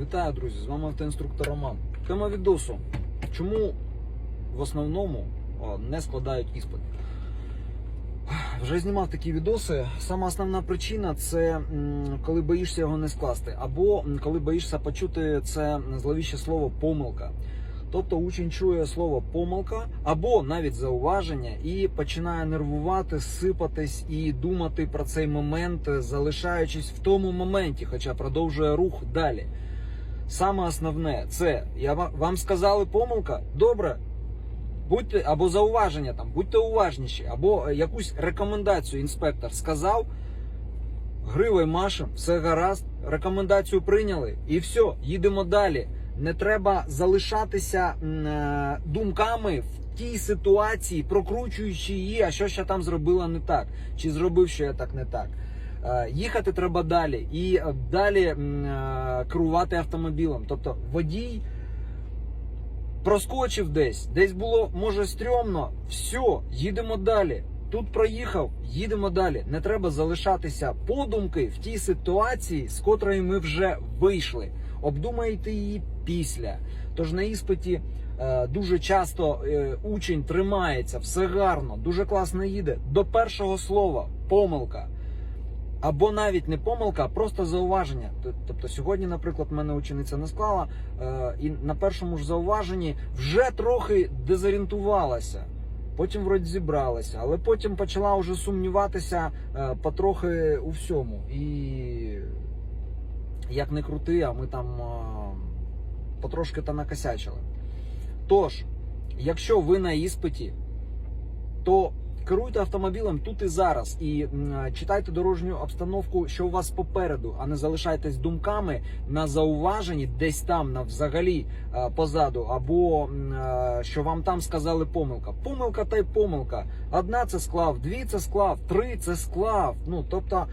Вітаю, друзі! З вами автоінструктор Роман. Тема відосу. Чому в основному не складають іспит? Вже знімав такі відоси. Сама основна причина це коли боїшся його не скласти, або коли боїшся почути це зловіще слово помилка. Тобто учень чує слово помилка або навіть зауваження і починає нервувати, сипатись і думати про цей момент, залишаючись в тому моменті, хоча продовжує рух далі. Саме основне це я вам сказали помилка. Добре. Будьте або зауваження там, будьте уважніші, або е, якусь рекомендацію інспектор сказав. Гривою машем, все гаразд, рекомендацію прийняли і все, їдемо далі. Не треба залишатися е, думками в тій ситуації, прокручуючи її, а що ще там зробила не так, чи зробив що я так не так. Е, Їхати треба далі і е, далі е, керувати автомобілем. Тобто водій проскочив десь, десь було може стрьомно. Все, їдемо далі. Тут проїхав, їдемо далі. Не треба залишатися подумки в тій ситуації, з котрої ми вже вийшли. Обдумайте її після. Тож на іспиті е, дуже часто е, учень тримається, все гарно, дуже класно їде. До першого слова помилка. Або навіть не помилка, а просто зауваження. Тобто сьогодні, наприклад, мене учениця не склала, е, і на першому ж зауваженні вже трохи дезорієнтувалася. Потім вроді зібралася, але потім почала вже сумніватися е, потрохи у всьому. І як не крути, а ми там е, потрошки та накосячили. Тож, якщо ви на іспиті, то керуйте автомобілем тут і зараз і читайте дорожню обстановку, що у вас попереду, а не залишайтесь думками на зауваженні десь там, на взагалі позаду, або що вам там сказали помилка. Помилка та й помилка. Одна це склав, дві це склав, три це склав. Ну тобто.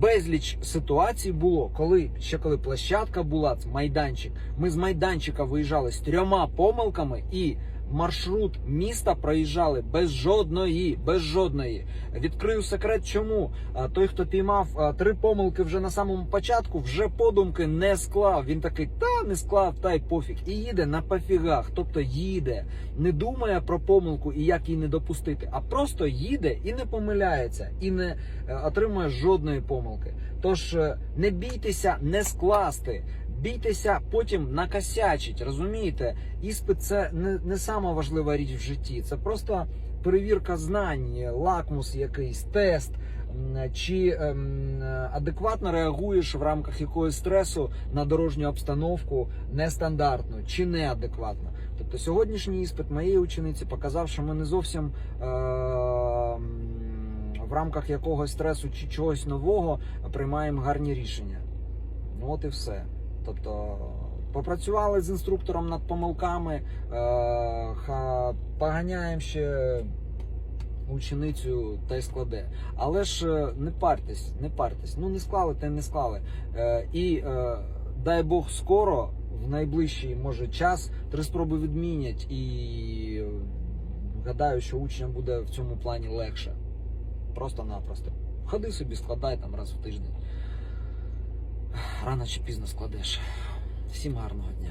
Безліч ситуацій було, коли ще коли площадка була, майданчик. Ми з майданчика виїжджали з трьома помилками і маршрут міста проїжджали без жодної, без жодної. Відкрию секрет, чому той, хто піймав три помилки вже на самому початку, вже подумки не склав. Він такий, та не склав, та й пофіг. І їде на пофігах, тобто їде, не думає про помилку і як її не допустити, а просто їде і не помиляється, і не е, отримує жодної помилки. Тож е, не бійтеся не скласти. Бійтеся потім накосячить, розумієте? Іспит це не, не сама важлива річ в житті. Це просто перевірка знань, лакмус якийсь, тест. Чи ем, адекватно реагуєш в рамках якогось стресу на дорожню обстановку нестандартно чи неадекватно? Тобто сьогоднішній іспит моєї учениці показав, що ми не зовсім е, в рамках якогось стресу чи чогось нового приймаємо гарні рішення. Ну от і все. Тобто попрацювали з інструктором над помилками, е, поганяємо ще ученицю та й складе. Але ж е, не парьтесь, не парьтесь. Ну не склали, та й не склали. Е, і дай Бог скоро, в найближчий може час, три спроби відмінять і гадаю, що учням буде в цьому плані легше. Просто-напросто. Ходи собі, складай там раз в тиждень. Рано чи пізно складеш. Всім гарного дня.